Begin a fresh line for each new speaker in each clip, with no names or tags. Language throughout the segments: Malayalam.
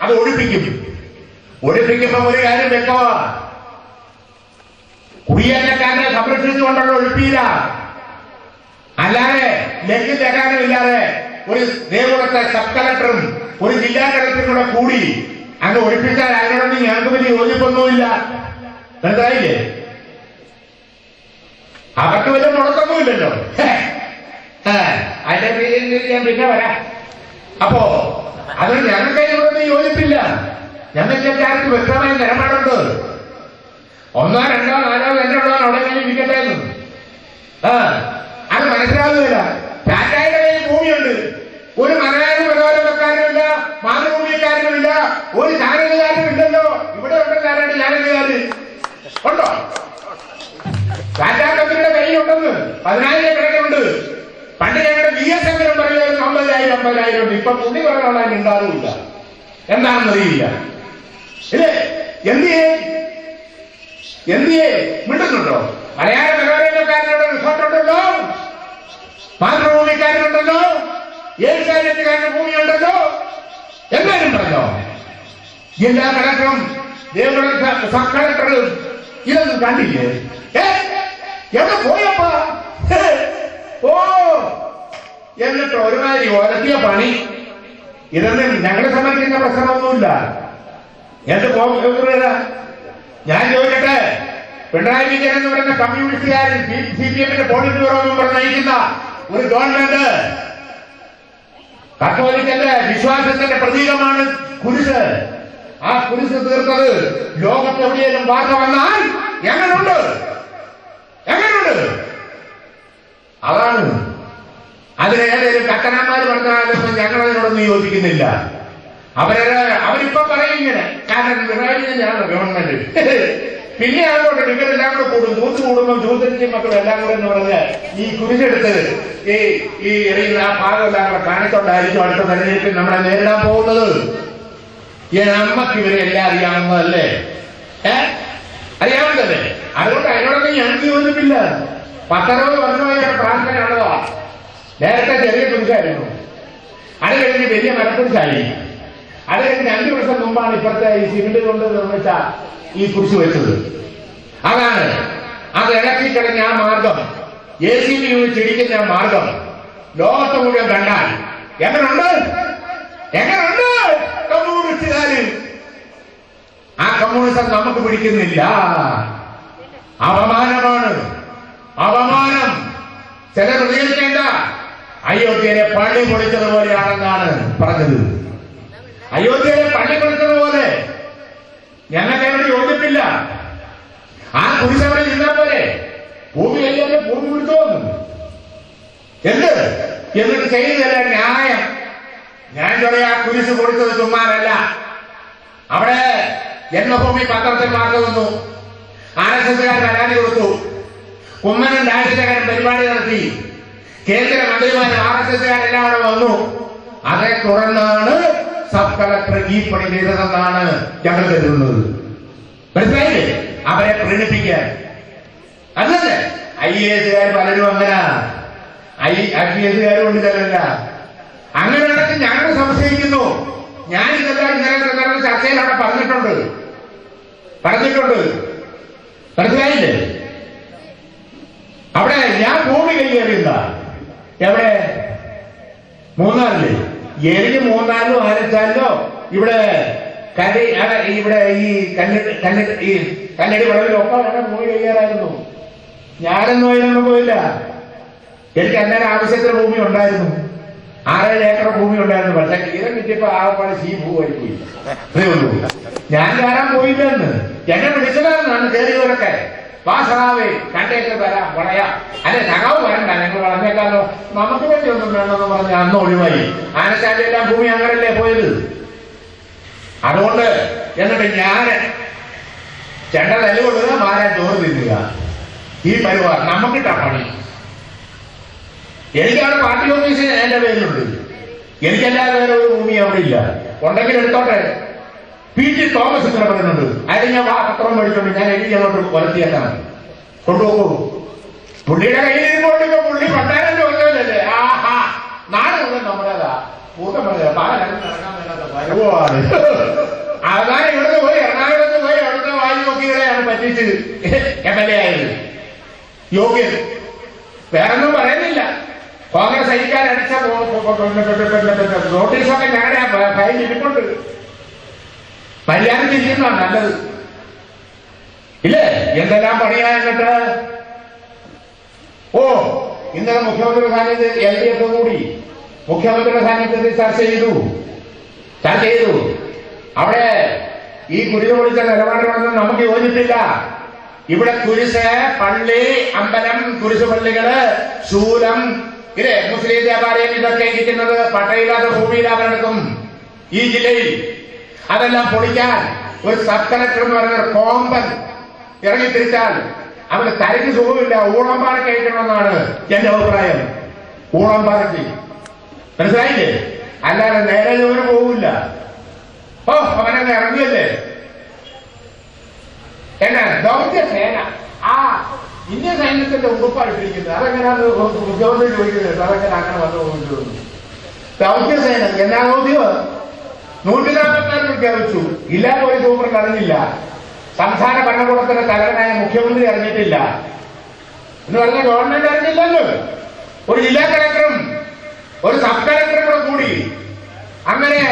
അത് ഒഴിപ്പിക്കും ഒഴിപ്പിക്കുമ്പോ ഒരു കാര്യം വ്യക്തമാ. കുടിയേറ്റക്കാരനെ സംരക്ഷിച്ചുകൊണ്ടുള്ള ഒഴിപ്പിയില്ല അല്ലാതെ ലഘു തരാനും ഇല്ലാതെ ഒരു ദേവകുളത്തെ സബ് കളക്ടറും ഒരു ജില്ലാ കളക്ടറും കൂടെ കൂടി അങ്ങ് ഒഴിപ്പിച്ചാൽ അതിനോടൊന്നും ഞങ്ങൾക്ക് വലിയ യോജിപ്പൊന്നുമില്ല. മനസ്സിലായില്ലേ? അവർക്ക് വലിയ മുടക്കമൊന്നുമില്ലല്ലോ അതിന്റെ പേരിൽ ഞാൻ പിന്നെ വരാം. അപ്പോ അതുകൊണ്ട് ഞങ്ങൾക്ക് അതിനോടൊന്നും യോജിപ്പില്ല. ഞങ്ങൾക്ക് എല്ലാവർക്കും വ്യക്തമായ നിലപാടുണ്ട്. ഒന്നോ രണ്ടോ നാലോ അഞ്ചോ അവിടെ കഴിഞ്ഞ് ഇരിക്കട്ടെ അത് മനസ്സിലാവുന്നില്ല ടാറ്റായുടെ കയ്യിൽ ഭൂമിയുണ്ട്. ഒരു മലയാളി മനോരമക്കാരനുമില്ല മാതൃഭൂമിക്കാരനുമില്ല ഒരു ചാനലുകാരനും ഇല്ലല്ലോ ഇവിടെ ഉണ്ടല്ലോ ആരാണ് ചാനലുകാര്? ഉണ്ടോ? ടാറ്റാ കമ്പനിയുടെ കയ്യിലുണ്ടെന്ന്. പതിനായിരം കിടക്കുന്നുണ്ട് പണ്ട് ഞങ്ങളുടെ വി എസ് എങ്കിലും പറയുമായിരുന്നു അമ്പതിനായിരം അമ്പതിനായിരം ഉണ്ട് ഇപ്പൊ പുള്ളി പറയാൻ ഉണ്ടാറുമില്ല എന്താണെന്നറിയില്ല ഇല്ലേ? എന്ത് ചെയ്യും എന്ത് ചെയ്യും മിണ്ടുന്നുണ്ടോ? മലയാള മനോരമക്കാരനോട് റിസോർട്ട് ഉണ്ടല്ലോ മാതൃഭൂമിക്കാരനുണ്ടല്ലോ ഭൂമി ഭൂമിയുണ്ടല്ലോ. എന്തായാലും പറഞ്ഞോ? ജില്ലാ കളക്ടറും ദേവഗുളം സബ് കളക്ടറും ഇതൊന്നും കണ്ടില്ലേ? എവിടെ പോയപ്പാ? ഓ എന്നിട്ട് ഒരുമാതിരി ഒരത്തിയ പണി. ഇതൊന്നും ഞങ്ങളെ സംബന്ധിക്കുന്ന പ്രശ്നമൊന്നുമില്ല. എന്ത് പോകുക ഞാൻ ചോദിക്കട്ടെ പിണറായി വിജയൻ എന്ന് പറയുന്ന കമ്മ്യൂണിസ്റ്റുകാരൻ സി പി എമ്മിന്റെ പോളിറ്റ് ബ്യൂറോ മെമ്പർ നയിക്കുന്ന ഒരു ഗവൺമെന്റ് കത്തോലിക്കന്റെ വിശ്വാസത്തിന്റെ പ്രതീകമാണ് കുരിശ്. ആ കുരിശ് തീർത്തത് ലോകത്തെവിടെയെങ്കിലും വാർത്ത വന്നാൽ എങ്ങനെയുണ്ട് എങ്ങനെയുണ്ട് അതാണ് അതിന് ഏതെങ്കിലും കട്ടനന്മാർ പറഞ്ഞാലൊന്നും ഞങ്ങൾ അതിനോടൊന്നും യോജിക്കുന്നില്ല. അവരെ അവരിപ്പോ പറയും ഇങ്ങനെ കാരണം പിണറായി തന്നെയാണ് ഗവൺമെന്റ്. പിന്നെ അതുകൊണ്ട് ഇവരെല്ലാം കൂടെ കൂടും ജൂത്ത് കൂടുമ്പോൾ ജൂതന്റെയും മക്കളും എല്ലാം കൂടെ എന്ന് പറഞ്ഞ് ഈ കുരിശെടുത്ത് ഈ ഈ എറിയുന്ന ആ ഭാഗം എല്ലാം കൂടെ കാണിക്കൊണ്ടായിരിക്കും അടുത്ത തെരഞ്ഞെടുപ്പിൽ നമ്മളെ നേരിടാൻ പോകുന്നത്. നമ്മക്ക് ഇവരെ എല്ലാം അറിയാവുന്നതല്ലേ? ഏ? അറിയാവുന്നതല്ലേ? അതുകൊണ്ട് അതിനോടൊന്നും ഞങ്ങൾക്ക് യോജിപ്പില്ല. പത്തറുപത് പ്രാർത്ഥന പ്രാർത്ഥനയുള്ളതാ നേരത്തെ ചെറിയ പുരുഷായിരുന്നു അത് കഴിഞ്ഞ് വലിയ മരപ്പുരുഷായി അത് കഴിഞ്ഞ് അഞ്ചു വർഷം മുമ്പാണ് ഇപ്പോഴത്തെ ഈ സിമെന്റ് കൊണ്ട് നിർമ്മിച്ച ഈ കുരിശ് വെച്ചത്. അതാണ്. അത് ഇളക്കി കിടഞ്ഞ ആ മാർഗം. എ സി ബി യൂണിറ്റ് ഇടിക്കുന്ന മാർഗം. ലോകത്ത് മുഴുവൻ കണ്ടാൽ. എങ്ങനുണ്ട്? എങ്ങനുണ്ട്? കമ്മ്യൂണിസ്റ്റുകാര് ആ കമ്മ്യൂണിസം നമുക്ക് പിടിക്കുന്നില്ല. അപമാനമാണ് അപമാനം ചില പ്രതികരിക്കേണ്ട അയോധ്യയിലെ പള്ളി പൊളിച്ചതുപോലെയാണെന്നാണ് പറഞ്ഞത്. അയോധ്യയിലെ പള്ളി പൊളിച്ചതുപോലെ. ഞങ്ങൾക്ക് അതിനോട് യോജിപ്പില്ല. ആ കുരിശവിടെ നിന്നാ പോലെ ഭൂമി അല്ലെങ്കിൽ ഭൂമി പിടിച്ചോന്നു എന്ത്? എന്നിട്ട് ചെയ്യുന്നില്ല ന്യായം. ഞാൻ പറയാ കുരിശ് കൊടുത്തത് ചുമ്മാറല്ല അവിടെ ജന്മഭൂമി പത്രത്തിൽ വാർത്ത വന്നു. ആർ എസ് എസ്സുകാർ പരാതി കൊടുത്തു. കുമ്മനം രാജശേഖരൻ പരിപാടി നടത്തി. കേന്ദ്ര മന്ത്രിമാർ ആർ എസ് എസ് അവിടെ വന്നു. അതേ തുടർന്നാണ് സബ് കളക്ടർ ഈ പണി ചെയ്തതെന്നാണ് ഞങ്ങൾ കരുതുന്നത്. മനസ്സിലായില്ലേ? അവരെ പ്രീണിപ്പിക്കാൻ. അല്ലല്ലേ? ഐ എ എസുകാർ പലരും അങ്ങനെ. ഐ ഐ പി എസുകാരും ഉണ്ട് ചിലല്ല അങ്ങനെയാണെങ്കിൽ ഞങ്ങൾ സംശയിക്കുന്നു. ഞാൻ ഇതെല്ലാം ഇന്നലെ നടന്ന ചർച്ചയിൽ അവിടെ പറഞ്ഞിട്ടുണ്ട്. പറഞ്ഞിട്ടുണ്ട്. മനസ്സിലായില്ലേ? അവിടെ ഞാൻ ഭൂമി കൈയേറിയല്ല എവിടെ? മൂന്നാറിൽ. എരിഞ്ഞ് മൂന്നാറിലോ ആരച്ചാലിലോ ഇവിടെ കരി ഇവിടെ ഈ കല്ലടി കല്ലടി ഈ കല്ലടി വളവിലൊക്കെ അവിടെ ഭൂമി കഴിയാറായിരുന്നു ഞാനൊന്നും അതിനൊന്നും പോയില്ല. എനിക്ക് അന്നേരം ആവശ്യത്തിന് ഭൂമി ഉണ്ടായിരുന്നു. ആറേഴ് ഏക്കർ ഭൂമി ഉണ്ടായിരുന്നു. പക്ഷെ തീരം കിട്ടിയപ്പോ ആ പോലെ സീ ഭൂവായി പോയി. ഞാൻ കയറാൻ പോയില്ലെന്ന് എന്നെ. വിളിച്ചതാണ്. കയറിയവരൊക്കെ വാസറാവേ കണ്ടേക്ക് തരാം വളയാം. അല്ലെ ഞങ്ങൾ വരണ്ട ഞങ്ങൾ വളഞ്ഞേക്കാലോ നമുക്ക് വേണ്ടി ഒന്നും വേണമെന്ന് പറഞ്ഞ് അന്ന് ഒഴിവായി. ആനച്ചാലിയെല്ലാം ഭൂമി അങ്ങനല്ലേ പോയത്? അതുകൊണ്ട് എന്നിട്ട് ഞാൻ ചെണ്ട തല്ലു കൊടുക്കുക മാരാൻ ചോറ് തിന്നുക ഈ പരിപാടി നമുക്കിട്ടാ പണി. എനിക്കവിടെ പാർട്ടി ഓഫീസ് എന്റെ പേരിലുണ്ട് എനിക്കല്ലാതെ വേറെ ഒരു ഭൂമി അവിടെ ഇല്ല. ഉണ്ടെങ്കിൽ എടുത്തോട്ടെ. പി ജി തോമസ് ഇങ്ങനെ പറയുന്നുണ്ട് അതിന് ഞാൻ വാ പത്രം മേടിച്ചോണ്ട് ഞാൻ എഴുതി അങ്ങോട്ട് വലത്തിയേക്കാണ് കൊണ്ടുപോകൂ പുള്ളിയുടെ കയ്യിൽ ഇരുന്നുകൊണ്ട് ഇപ്പൊ പുള്ളി പത്തായിരം ചോദിച്ചതല്ലേ ആഹാ നാളെ പാലം നടക്കാൻ മേലാത്ത പരുവമാണ് അവസാനം ഇവിടുന്ന് പോയി എറണാകുളത്ത് പോയി അവിടുത്തെ വായി നോക്കികളെയാണ് പറ്റിച്ച് എം എൽ എ ആയത് യോഗ്യൻ വേറൊന്നും പറയുന്നില്ല കോൺഗ്രസ് അയക്കാരടിച്ച നോട്ടീസൊക്കെ ഞങ്ങളുടെ ഫയൽ ഇരിപ്പുണ്ട് മര്യാദ ചെയ്യുന്നതാണ് നല്ലത്. ഇല്ലേ? എന്തെല്ലാം പണിയാ ഓ ഇന്നലെ മുഖ്യമന്ത്രിയുടെ സാന്നിധ്യത്തിൽ എൽ ഡി എഫ് കൂടി മുഖ്യമന്ത്രിയുടെ സാന്നിധ്യത്തിൽ ചർച്ച ചെയ്തു. ചർച്ച ചെയ്തു. അവിടെ ഈ കുരിശ് പൊളിച്ച നിലപാടുകളൊന്നും നമുക്ക് യോജിപ്പില്ല. ഇവിടെ കുരിശ് പള്ളി അമ്പലം കുരിശ് പള്ളികൾ ശൂലം ഇല്ലേ? മുസ്ലിം വ്യാപാരികൾ ഇതൊക്കെ ഇരിക്കുന്നത് പട്ടയില്ലാത്ത അവരെടുക്കും ഈ ജില്ലയിൽ. അതെല്ലാം പൊളിക്കാൻ ഒരു സബ് കളക്ടർ എന്ന് പറയുന്ന ഒരു കോമ്പൻ ഇറങ്ങി തിരിച്ചാൽ അവന് തലയ്ക്ക് സുഖമില്ല. ഊളംപാറയ്ക്ക് അയക്കണമെന്നാണ് എന്റെ അഭിപ്രായം. ഊളംപാറയ്ക്ക് മനസ്സിലായില്ലേ? അല്ലാതെ നേരെ ജോലി പോവില്ല. ഓ അവനങ്ങ് ഇറങ്ങിയല്ലേ? എന്നാ ദൗത്യ സേന. ആ ഇന്ത്യൻ സൈന്യത്തിന്റെ ഉടുപ്പായിട്ടിരിക്കുന്നത് അതെങ്ങനെയാണ് മുഖ്യമന്ത്രി ചോദിക്കുന്നത്? അതെങ്ങനെ അങ്ങനെ വന്നു പോകുന്നത് ദൗത്യസേന എന്നാ ദൗത്യം നൂറ്റി നാൽപ്പത്തിനാല് പ്രഖ്യാപിച്ചു ഇല്ലാത്ത ഒരു സൂപ്രണ്ട് അറിഞ്ഞില്ല സംസ്ഥാന ഭരണകൂടത്തിന്റെ തലവനായ മുഖ്യമന്ത്രി അറിഞ്ഞിട്ടില്ല. എന്ന് പറഞ്ഞ ഗവൺമെന്റ് അറിഞ്ഞില്ലല്ലോ. ഒരു ജില്ലാ കളക്ടറും ഒരു സബ് കളക്ടറും കൂടെ കൂടി അങ്ങനെ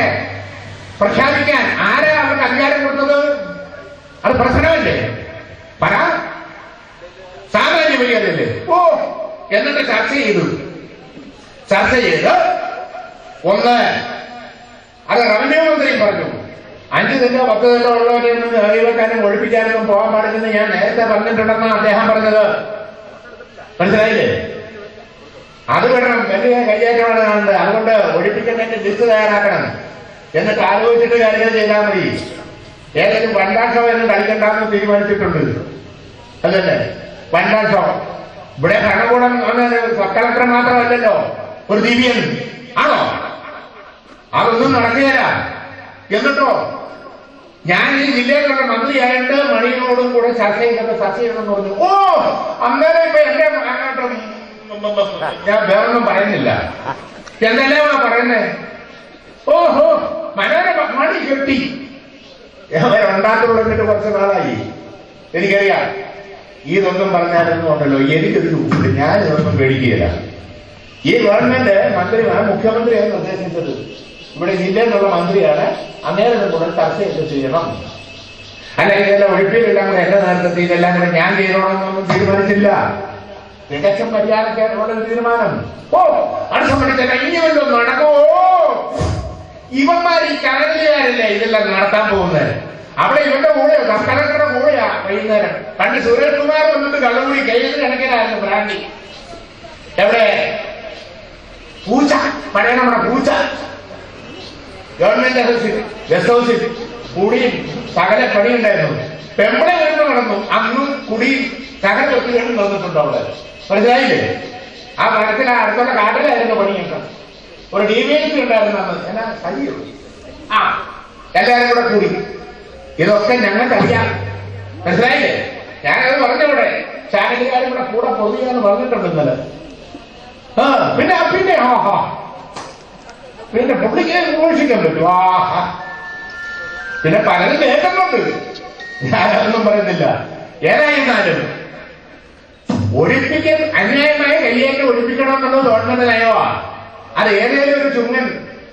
പ്രഖ്യാപിക്കാൻ ആരാ അവർക്ക് അധികാരം കൊടുത്തത്? അത് പ്രശ്നമല്ലേ? പറ. സാമാന്യ മര്യാദയല്ലേ ഓ എന്നിട്ട് ചർച്ച ചെയ്തു. ചർച്ച ചെയ്ത് ഒന്ന് അത് റവന്യൂ മന്ത്രിയും പറഞ്ഞു. അഞ്ച് തന്നെ പത്ത് തന്നെ ഉള്ളവരെ നിന്ന് ഇളക്കാനും ഒഴിപ്പിക്കാനും പോകാൻ പാടില്ലെന്ന് ഞാൻ നേരത്തെ പറഞ്ഞിട്ടുണ്ടെന്നാണ് അദ്ദേഹം പറഞ്ഞത്. മനസ്സിലായില്ലേ? അത് വേണം. വലിയ കൈകാര്യമാണ് കാണുന്നത് അതുകൊണ്ട് ഒഴിപ്പിക്കുന്നതിന്റെ ലിസ്റ്റ് തയ്യാറാക്കണം. എന്നിട്ട് ആലോചിച്ചിട്ട് കാര്യങ്ങൾ ചെയ്താൽ മതി. ഏതെങ്കിലും വണ്ടാം ഷോ എന്ന് കളിക്കണ്ടെന്ന് തീരുമാനിച്ചിട്ടുണ്ട്. അതല്ലേ വണ്ടാം ഷോ. ഇവിടെ ഭരണകൂടം കളക്ടർ മാത്രമല്ലല്ലോ. ഒരു ദിവ്യൻ. ആണോ? അതൊന്നും നടക്കുകയില്ല. എന്നിട്ടോ? ഞാൻ ഈ ജില്ലയിലുള്ള മന്ത്രിയായിട്ട് മണിയോടും കൂടെ ചർച്ച ചെയ്തപ്പോ ചർച്ച ചെയ്യണമെന്ന് പറഞ്ഞു. ഓ അന്നേരം ഇപ്പൊ എന്റെ ഞാൻ വേറൊന്നും പറയുന്നില്ല. എന്തെല്ലാമാ പറയുന്നേ? ഓഹോ മനോരമ മണി കെട്ടി. അവർ ഉണ്ടാക്കുന്നുള്ളിട്ട് കുറച്ച് നാളായി. എനിക്കറിയാം. ഈ ഇതൊന്നും പറഞ്ഞാലൊന്നും ഉണ്ടല്ലോ. എനിക്കൊരു ഞാൻ ഇതൊന്നും പേടിക്കുകയില്ല. ഈ ഗവൺമെന്റ് മന്ത്രിമാർ മുഖ്യമന്ത്രിയാണ് നിർദ്ദേശിച്ചത് ഇവിടെ ജില്ലയിലുള്ള മന്ത്രിയാണ്. അന്നേരം കൂടെ ചർച്ച ചെയ്ത് ചെയ്യണം. അല്ലെങ്കിൽ ഇതെല്ലാം ഒഴിപ്പിലെല്ലാം കൂടെ എന്റെ നേതൃത്വത്തിൽ ഇതെല്ലാം കൂടെ ഞാൻ ചെയ്തോളെന്നൊന്നും തീരുമാനിച്ചില്ല. മികച്ച ഒരു തീരുമാനം. ഓ അടുത്ത ഇനി വല്ലതും നടക്കോ. ഇവന്മാർ ഈ കനലിലുകാരല്ലേ ഇതെല്ലാം നടത്താൻ പോകുന്നത്? അവിടെ ഇവന്റെ കൂടെയോ? കർക്കരക്കുടെ കൂടെയാ വൈകുന്നേരം. പണ്ട് സുരേഷ് കുമാർ വന്നിട്ട് കള്ളുകൂടി കയ്യിൽ കണക്കിനായിരുന്നു ബ്രാൻഡി എവിടെ? പൂച്ച പഴയ നമ്മുടെ പൂച്ച. ഗവൺമെന്റ് ഹൗസിൽ ഗസ്റ്റ് ഹൗസിൽ കുടിയും സകല പണിയുണ്ടായിരുന്നു. പെമ്പളെ വരുമ്പോ നടന്നു. അന്നും കുടിയും സകല വ്യക്തികളും നടന്നിട്ടുണ്ട് അവിടെ. മനസ്സിലായില്ലേ? ആ മരത്തിൽ ആ അടുത്തുള്ള കാട്ടിലായിരുന്നു പണിയൊക്കെ. ഒരു ഡി വി എസ് ഉണ്ടായിരുന്നു അന്ന്. എന്നാ കഴിയോ ആ എല്ലാവരും കൂടെ കൂടി. ഇതൊക്കെ ഞങ്ങൾക്കറിയാം. മനസ്സിലായില്ലേ? ഞാനത് പറഞ്ഞവിടെ. ചാനലുകാരും കൂടെ കൂടെ പൊതുവെ പറഞ്ഞിട്ടുണ്ട് ഇന്നലെ. ആ പിന്നെ പിന്നെ ആ ഹാ പിന്നെ പുള്ളിക്ക് ഘോഷിക്കാൻ പറ്റും? ആഹ. പിന്നെ പലരും കേൾക്കുന്നുണ്ട് ഞാനതൊന്നും പറയുന്നില്ല. ഏതായിരുന്നാലും ഒഴിപ്പിക്കൽ അന്യായമായ ഒഴിപ്പിക്കണം എന്നുള്ളത് ഗവൺമെന്റ് നയമാ. അത് ഏതെങ്കിലും ഒരു ചുങ്ങൻ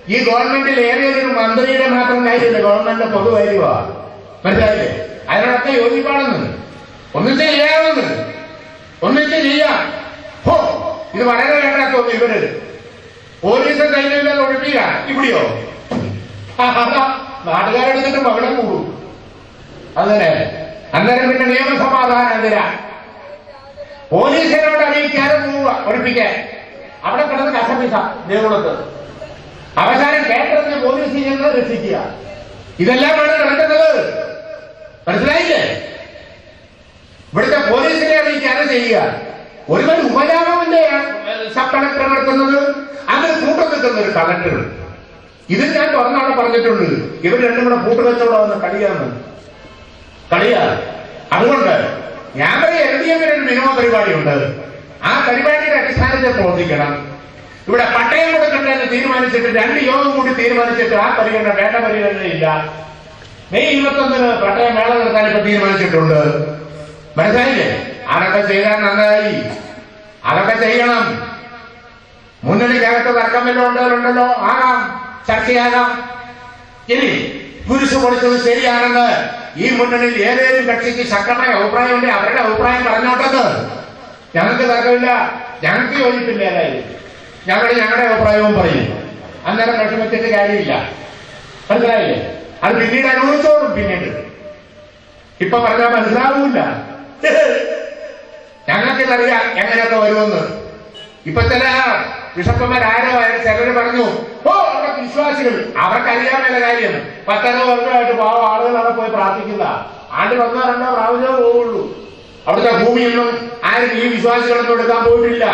ഈ ഗവൺമെന്റിൽ ഏതെങ്കിലും മന്ത്രിയുടെ മാത്രം കാര്യമില്ല ഗവൺമെന്റ് പൊതുവാര്യമാ മനസ്സിലായില്ലേ? അതിനോടൊക്കെ യോജിപ്പാണെന്ന് ഒന്നിച്ച് ചെയ്യാമെന്ന് ഒന്നിച്ച് ചെയ്യാം. ഹോ ഇത് വളരെ വേണ്ടാ തോന്നി ഇവർ പോലീസ് കഴിഞ്ഞാൽ ഒഴിപ്പിക്ക ഇവിടെയോ? നാട്ടുകാരെടുത്തിട്ട് മകളെ കൂടും. അങ്ങനെ. അന്നേരം പിന്നെ നിയമസമാധാനം എന്തിനാ? പോലീസിനോട് അറിയിക്കാതെ പോവുക ഒഴിപ്പിക്കാൻ. അവിടെ കിടന്ന് കസപ്പിച്ച ദേവുളത്ത് അവസാനം കേട്ടറിഞ്ഞ പോലീസ് ചെയ്യുന്നത് രക്ഷിക്കുക. ഇതെല്ലാമാണ് നടക്കുന്നത്. മനസ്സിലായില്ലേ? ഇവിടുത്തെ പോലീസിനെ അറിയിക്കാതെ ചെയ്യുക. ഒരുവൻ ഉപജാപമല്ലേ സബ് കളക്ടർ നടത്തുന്നത്? അത് കൂട്ടം നിൽക്കുന്ന ഒരു കളക്ടർ ഇത് ഞാൻ തുറന്നാണ് പറഞ്ഞിട്ടുണ്ട് ഇവർ രണ്ടും കൂടെ കൂട്ടുകച്ചവടം കളിയാണ് കളിയാ അതുകൊണ്ട് ഞാൻ പറയും എൽ ഡി എഫിന് ഒരു ഉണ്ട് പരിപാടിയുണ്ട്. ആ പരിപാടിയുടെ അടിസ്ഥാനത്തിൽ പ്രവർത്തിക്കണം. ഇവിടെ പട്ടയം കൊടുക്കണ്ടെന്ന് തീരുമാനിച്ചിട്ട് രണ്ട് യോഗം കൂടി തീരുമാനിച്ചിട്ട് ആ പരിഗണന വേണ്ട പരിഗണനയില്ല മെയ് ഇരുപത്തൊന്നിന് പട്ടയം മേള നടത്താൻ ഇപ്പൊ തീരുമാനിച്ചിട്ടുണ്ട്. മനസ്സിലായില്ലേ? അതൊക്കെ ചെയ്താൽ നന്നായി. അതൊക്കെ ചെയ്യണം. മുന്നണിക്കകത്ത് തർക്കം വല്ലതും ഉണ്ടല്ലോ. ആകാം. ചർച്ചയാകാം. ഇനി കുരിശ് കൊടുത്തത് ശരിയാണെന്ന് ഈ മുന്നണിയിൽ ഏതേലും കക്ഷിക്ക് ശക്തമായ അഭിപ്രായം അഭിപ്രായമുണ്ട് അവരുടെ അഭിപ്രായം പറഞ്ഞോട്ടത് ഞങ്ങൾക്ക് തർക്കമില്ല. ഞങ്ങൾക്ക് യോജിപ്പില്ല ഏതായാലും. ഞങ്ങൾ ഞങ്ങളുടെ അഭിപ്രായവും പറയും. അന്നേരം വിഷമത്തിന്റെ കാര്യമില്ല. മനസ്സിലായില്ലേ? അത് പിന്നീട് അനുഭവിച്ചോളും പിന്നീട്. ഇപ്പൊ പറഞ്ഞാൽ മനസ്സിലാവൂല. ഞങ്ങൾക്കിതറിയാം എങ്ങനെയൊക്കെ വരുമെന്ന്. ഇപ്പൊ തന്നെ ബിഷപ്പന്മാരാരോ ചിലര് പറഞ്ഞു ഓ അവിടെ വിശ്വാസികൾ അവർക്കറിയാമല്ല കാര്യം. പത്തനോ വർഷമായിട്ട് പാവം ആളുകൾ അവിടെ പോയി പ്രാർത്ഥിക്കുന്ന. ആണ്ട് ഒന്നോ രണ്ടോ പ്രാവശ്യമേ പോവുള്ളൂ. അവിടുത്തെ ഭൂമിയൊന്നും ആരും ഈ വിശ്വാസികളൊന്നും എടുക്കാൻ പോയിട്ടില്ല.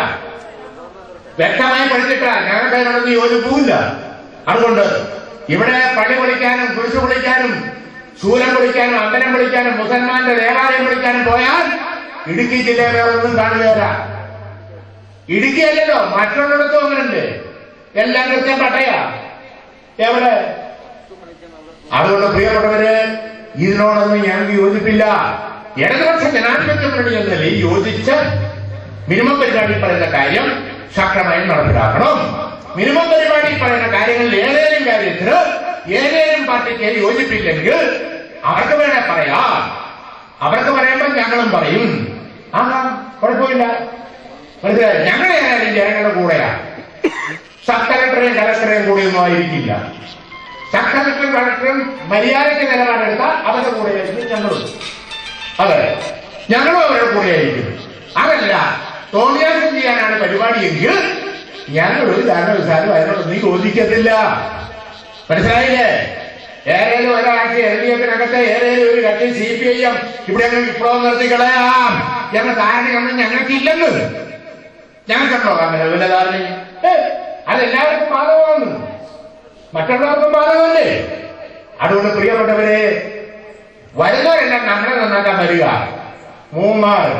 വ്യക്തമായി പഠിച്ചിട്ടാ ഞങ്ങൾക്ക് അതിനോടൊന്നും യോജിപ്പില്ല അതുകൊണ്ട് ഇവിടെ പള്ളി വിളിക്കാനും കുരിശു വിളിക്കാനും ശൂലം വിളിക്കാനും അമ്പലം വിളിക്കാനും മുസൽമാന്റെ ദേവാലയം പൊളിക്കാനും പോയാൽ ഇടുക്കി ജില്ലയിൽ വേറെ ഒന്നും കാണുകയല്ല ഇടുക്കി അല്ലല്ലോ മറ്റുള്ളിടത്തും അങ്ങനുണ്ട്. കൃത്യം പട്ടയാ. എവിടെ? അതുകൊണ്ട് പ്രിയപ്പെട്ടവര് ഇതിനോടൊന്നും ഞാൻ യോജിപ്പില്ല. ഇടതുപക്ഷ ജനാധിപത്യ മുന്നണി എന്ന നിലയിൽ യോജിച്ച് മിനിമം പരിപാടി പറയുന്ന കാര്യം ശക്തമായി നടപ്പിലാക്കണം. മിനിമം പരിപാടി പറയുന്ന കാര്യങ്ങളിൽ ഏതേലും കാര്യത്തിന് ഏതേലും പാർട്ടിക്ക് യോജിപ്പില്ലെങ്കിൽ അവർക്ക് വേണേ പറയാം. അവർക്ക് പറയുമ്പോൾ ഞങ്ങളും പറയും. ആ കുഴപ്പമില്ല. മനസ്സിലായി? ഞങ്ങളെ ആയാലും ജനങ്ങളുടെ കൂടെയാ? സബ് കളക്ടറേയും കളക്ടറേയും കൂടെയൊന്നും ആയിരിക്കില്ല. സബ് കളക്ടറും കളക്ടറും മര്യാദയ്ക്ക് നിലപാടെടുത്താൽ അവരുടെ കൂടെയായിരിക്കും ഞങ്ങളും. അതെ. ഞങ്ങളും അവരുടെ കൂടെയായിരിക്കും. അതല്ല തോന്നിയാസം ചെയ്യാനാണ് പരിപാടിയെങ്കിൽ ഞങ്ങൾ ഒരു കാരണവശാലും അതിനോടൊന്നും യോജിക്കത്തില്ല മനസ്സിലായില്ലേ? ഏറേലും ഒരാഴ്ച എൽ ഡി എഫിനകത്ത് ഏറേലും ഒരു കക്ഷി സി പി ഐ എം ഇവിടെ വിപ്ലവം നിർത്തി കളയാം എന്ന ധാരണയൊന്നും ഞങ്ങൾക്കില്ലെന്ന്. ഞങ്ങൾക്കുണ്ടോ അങ്ങനെ വല്ല ധാരണ? അതെല്ലാവർക്കും ബാധകമാണ്. മറ്റുള്ളവർക്കും ബാധകമല്ലേ? അതുകൊണ്ട് പ്രിയപ്പെട്ടവരെ വരുന്നവരെല്ലാം നമ്മളെ നന്നാക്കാൻ വരിക. മൂന്നാർ.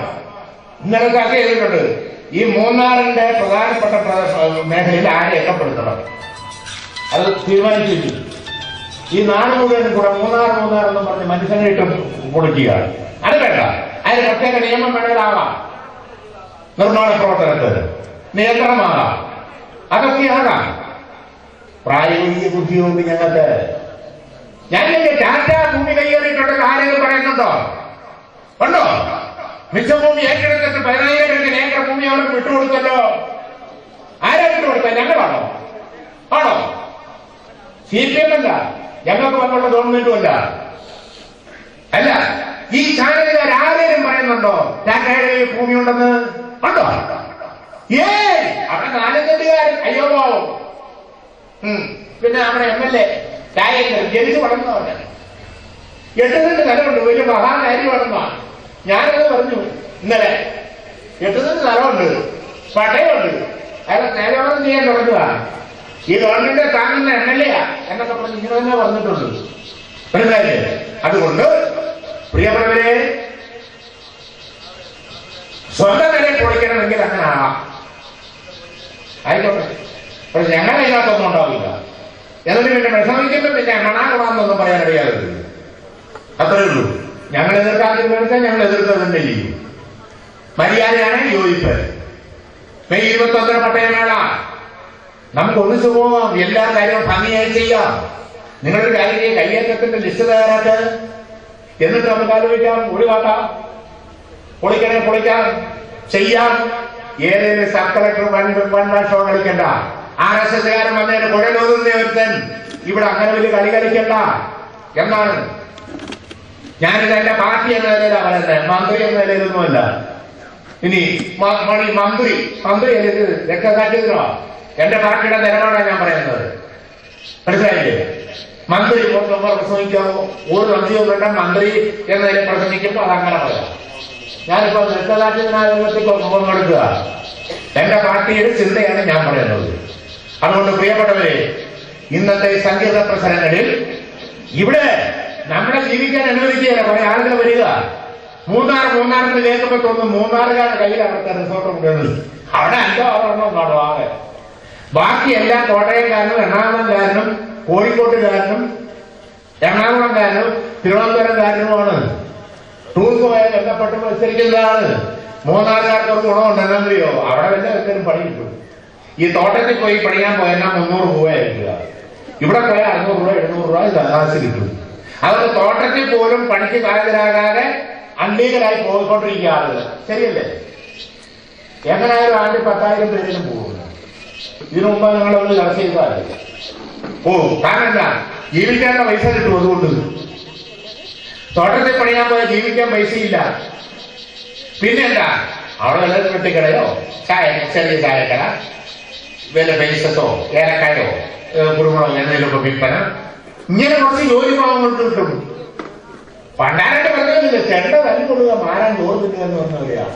ഇന്നലെ ചർച്ച ചെയ്തിട്ടുണ്ട് ഈ മൂന്നാറിന്റെ പ്രധാനപ്പെട്ട പ്ര- മേഖലയിൽ ആരെ എത്തപ്പെടുത്തണം അത് തീരുമാനിച്ചില്ല ഈ നാട് മുഴുവൻ കൂടെ മൂന്നാർ മൂന്നാർ എന്ന് പറഞ്ഞ് മനുഷ്യനെ ഇട്ട് കൊടുക്കുക അത് വേണ്ട. അതിന് പ്രത്യേക നിയമം വേണമെങ്കിലാവാം നിർമ്മാണ പ്രവർത്തനത്തിന്. നിയന്ത്രണമാകാം. അതൊക്കെയാകാം പ്രായോഗിക ബുദ്ധിയുണ്ട് ഞങ്ങൾക്ക്. എന്റെ ടാറ്റ ഭൂമി കൈയേറിയിട്ടുണ്ടെന്ന് ആരെങ്കിലും പറയുന്നുണ്ടോ? ഉണ്ടോ? മിച്ചഭൂമി ഏറ്റെടുത്തിട്ട് പതിനായിരം ഏക്കർ ഭൂമി അവർക്ക് വിട്ടുകൊടുത്തല്ലോ. ആരാ വിട്ടുകൊടുത്ത ഞങ്ങളാണോ? ആണോ? സി പി എം അല്ല. ഞങ്ങൾക്ക് വന്നുള്ള ഗവൺമെന്റും അല്ല. അല്ല ഈ ചാനലുകാർ ആരെയും പറയുന്നുണ്ടോ? ടാറ്റയുടെ ഭൂമി ഉണ്ടെന്ന് ഉണ്ടോ? ഏ അവിടെ നാലഞ്ചുകാരൻ അയ്യോ പിന്നെ നമ്മുടെ എം എൽ എ രാജേന്ദ്രൻ ജനിച്ച് വളർന്നവരാണ് എട്ടുനിന്ന് നിലമുണ്ട് വലിയ മഹാകാരി വളർന്നതാണ് ഞാനത് പറഞ്ഞു. ഇന്നലെ എട്ടുനിന്ന് നിലമുണ്ട് പടയുണ്ട് അയാൾ നേരവാദം ചെയ്യാൻ തുടങ്ങുക ഈ ഗവൺമെന്റ് താങ്ങുന്ന എം എൽ എ എന്നൊക്കെ പറഞ്ഞ് ഇങ്ങനെ തന്നെ പറഞ്ഞിട്ടുണ്ട്. മനസ്സിലായില്ലേ? അതുകൊണ്ട് പ്രിയപ്പെട്ടവരെ സ്വന്തം നിലയിൽ പൊളിക്കണമെങ്കിൽ അങ്ങനെ ആവാം ആയിക്കോട്ടെ. പക്ഷെ ഞങ്ങൾ അതിനകത്തൊന്നും ഉണ്ടാവില്ല. എന്നിട്ട് പിന്നെ വിഷമിക്കുമ്പോൾ പിന്നെ മണാകമാണെന്നൊന്നും പറയാൻ അറിയാതെ അത്രേ ഉള്ളൂ. ഞങ്ങൾ എതിർക്കാൻ തീരുമാനിച്ചാൽ ഞങ്ങൾ എതിർത്തത് തന്നെ ചെയ്യും മര്യാദയാണ് യോജിപ്പ്. മെയ് ഇരുപത്തി ഒന്നിന് പട്ടയമേള. നമുക്ക് ഒന്നിച്ചു പോവാം. എല്ലാ കാര്യവും ഭംഗിയായി ചെയ്യാം. നിങ്ങളൊരു കാര്യം കയ്യേറ്റത്തിന്റെ ലിസ്റ്റ് തയ്യാറാക്ക്. എന്നിട്ട് നമുക്ക് ആലോചിക്കാം. ഒഴിവാക്കാം പൊളിക്കണേ പൊളിക്കാം. ചെയ്യാം. ഏതെങ്കിലും sub collector one one show കളിക്കണ്ട. ആർ എസ് എസ് കാരൻ വന്നതിന് കുഴലൂതുന്ന ഒരുത്തൻ. ഇവിടെ അങ്ങനെ വലിയ കളി കളിക്കണ്ട. എന്നാണ് ഞാനിത് എന്റെ പാർട്ടി എന്ന നിലയിലാണ് പറയുന്നത്. മന്ത്രി എന്ന നിലയിലൊന്നുമല്ല. ഇനി മന്ത്രി. മന്ത്രി എനിക്ക് രക്തസാക്ഷിതരോ? എന്റെ പാർട്ടിയുടെ നിലപാടാണ് ഞാൻ പറയുന്നത്. മനസ്സിലായില്ലേ? മന്ത്രി പുറത്ത് പ്രസംഗിക്കാമോ ഒരു മന്ത്രിയോ വേണ്ട മന്ത്രി എന്നതിനെ പ്രസംഗിക്കുമ്പോൾ അത് അങ്ങനെ പറയാം. ഞാനിപ്പോ രക്തസാക്ഷിതനായത്തിൽ പങ്കെടുക്കുക എന്റെ പാർട്ടിയുടെ ചിന്തയാണ് ഞാൻ പറയുന്നത്. അതുകൊണ്ട് പ്രിയപ്പെട്ടവരെ ഇന്നത്തെ സംഗീത പ്രസരങ്ങളിൽ ഇവിടെ നമ്മളെ ജീവിക്കാൻ അനുവദിക്കുകയില്ല കുറെ ആളുകൾ വരിക. മൂന്നാർ എന്ന് കേൾക്കുമ്പോൾ തോന്നുന്നു. മൂന്നാറുകാരുടെ അവിടുത്തെ റിസോർട്ട് കൊണ്ടുവരുന്നത്. അവിടെ അഞ്ചോ ആറെണ്ണോ കാണും ആകെ ബാക്കി എല്ലാ കോട്ടയംകാരനും എറണാകുളംകാരനും കോഴിക്കോട്ടുകാരനും എറണാകുളംകാരനും തിരുവനന്തപുരംകാരനുമാണ്. പോയ ബന്ധപ്പെട്ട് മത്സരിക്കുന്നതാണ് മൂന്നാറുകാർക്ക് ഒരു ഗുണമുണ്ട് എന്നറിയോ അവിടെ വല്ല എന്തെങ്കിലും പണി കിട്ടും ഈ തോട്ടത്തിൽ പോയി പണിയാൻ പോയാൽ മുന്നൂറ് രൂപ ആയിരിക്കുക ഇവിടെ പോയാൽ അറുന്നൂറ് രൂപ എഴുന്നൂറ് രൂപ കാശ് കിട്ടും. അതുകൊണ്ട് തോട്ടത്തിൽ പോലും പണിക്ക് ബാധിതരാകാതെ അൺലീഗലായി പോയിക്കൊണ്ടിരിക്കുക ആളുകൾ. ശരിയല്ലേ? എങ്ങനെയായാലും ആണ്ടിൽ പത്തായിരം പേരിലും പോകും. ഇതിനു മുമ്പ് നിങ്ങളൊന്ന് ചർച്ച ചെയ്താൽ ഓ കാരണം എന്താ ജീവിക്കാനുള്ള പൈസ കിട്ടും അതുകൊണ്ട് തോട്ടത്തിൽ പണിയാൻ പോയാൽ ജീവിക്കാൻ പൈസയില്ല. പിന്നെന്താ? അവിടെ വല്ല വെട്ടിക്കടയോ? ചായ ചെറിയ ചായക്കട വല്ല പൈസത്തോ ഏലക്കായോ കുരുമുളക് എന്തെങ്കിലുമൊക്കെ വിൽപ്പന. ഇങ്ങനെ കുറച്ച് ജോലി പാവങ്ങൾക്ക് കിട്ടും. പണ്ടാരൊക്കെ പറഞ്ഞില്ല ചെണ്ട തല്ലി കൊടുക്കുക മാറാൻ ചോറ് തിന്നുക എന്ന് പറഞ്ഞവരെയാ.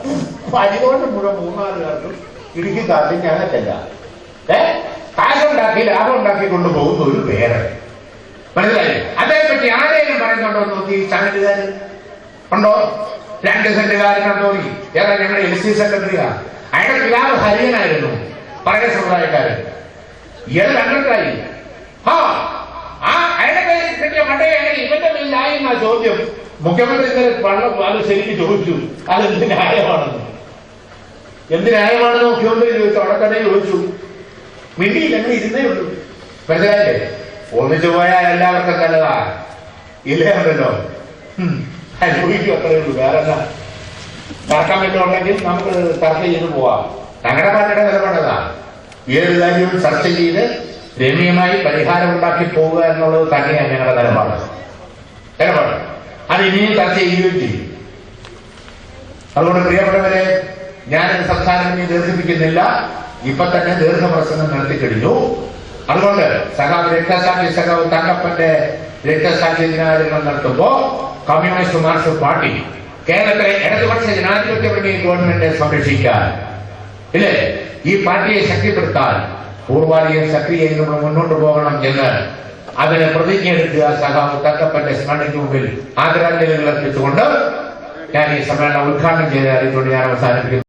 അപ്പൊ അതുകൊണ്ട് മുഴുവൻ മൂന്നാറുകാർക്കും ഇടുക്കിക്കാർക്കും ഞങ്ങൾക്കല്ല ഏ കാശുണ്ടാക്കി ലാഭം ഉണ്ടാക്കി കൊണ്ടുപോകുന്ന ഒരു പേര് മനസ്സിലായി അതേപ്പറ്റി ആരെയും പറയുന്നുണ്ടോ എന്ന് നോക്കി ചാനലുകാര്? ഉണ്ടോ? രണ്ട് സെന്റുകാരനുണ്ടോ ഏതാ ഞങ്ങളുടെ എൽ സി സെക്രട്ടറിയാ അയാളുടെ പിതാവ് ഹരിയനായിരുന്നു. പഴയ സമുദായക്കാരൻ ഇയാൾ കണ്ടിട്ടായി ആ അയാളുടെ പേര് കിട്ടിയ പണ്ടേ ഇവന്റെ പേരിലായി എന്നാ ചോദ്യം. മുഖ്യമന്ത്രി ഇന്നലെ പണം അത് ശരിക്ക് ചോദിച്ചു. അതെന്ത് ന്യായമാണെന്ന്. എന്ത് ന്യായമാണെന്ന് മുഖ്യമന്ത്രി ചോദിച്ചു. അവിടെ തന്നെ ചോദിച്ചു. മിണ്ടിയില്ല അങ്ങനെ ഇരുന്നേ ഉള്ളൂ. മനസ്സിലായില്ലേ? ഒന്നിച്ചു പോയാൽ എല്ലാവർക്കും നല്ലതാ. ഇല്ലേ ഉണ്ടല്ലോ. അനുഭവിക്കും അത്രയേ ഉള്ളൂ. വേറെ എന്താ? തർക്കം വല്ലതും ഉണ്ടെങ്കിൽ നമുക്ക് ചർച്ച ചെയ്ത് പോവാം. ഞങ്ങളുടെ പാർട്ടിയുടെ നിലപാടതാ ഏത് കാര്യവും ചർച്ച ചെയ്ത് രമ്യമായി പരിഹാരം ഉണ്ടാക്കി പോവുക എന്നുള്ളത് തന്നെയാണ് ഞങ്ങളുടെ നിലപാട്. നിലപാട്. അത് ഇനിയും ചർച്ച ചെയ്യുകയും ചെയ്യും. അതുകൊണ്ട് പ്രിയപ്പെട്ടവരെ ഞാൻ സംസാരം ഇനി ദീർഘിപ്പിക്കുന്നില്ല. ഇപ്പൊ തന്നെ ദീർഘപ്രസംഗം നടത്തിക്കഴിഞ്ഞു അതുകൊണ്ട് സഖാവ് രക്തസാക്ഷി സഖാവ് തങ്കപ്പന്റെ രക്തസാക്ഷി ദിനാചരണം നടത്തുമ്പോ കമ്മ്യൂണിസ്റ്റ് മാർക്സിസ്റ്റ് പാർട്ടി കേരളത്തിലെ ഇടതുപക്ഷ ജനാധിപത്യ മുന്നണി ഗവൺമെന്റിനെ സംരക്ഷിക്കാൻ ഇല്ലേ? ഈ പാർട്ടിയെ ശക്തിപ്പെടുത്താൻ പൂർവാധികം സക്രിയമായി നമ്മൾ മുന്നോട്ട് പോകണം എന്ന് അതിനെ പ്രതിജ്ഞ എടുക്കുക സഖാവ് തങ്കപ്പന്റെ സ്മരണയ്ക്ക് മുമ്പിൽ ആദരാഞ്ജലികൾ അർപ്പിച്ചുകൊണ്ട് ഞാൻ ഈ സമ്മേളനം ഉദ്ഘാടനം ചെയ്ത് അറിയിച്ചുകൊണ്ട് ഞാൻ അവസാനിപ്പിക്കുന്നു.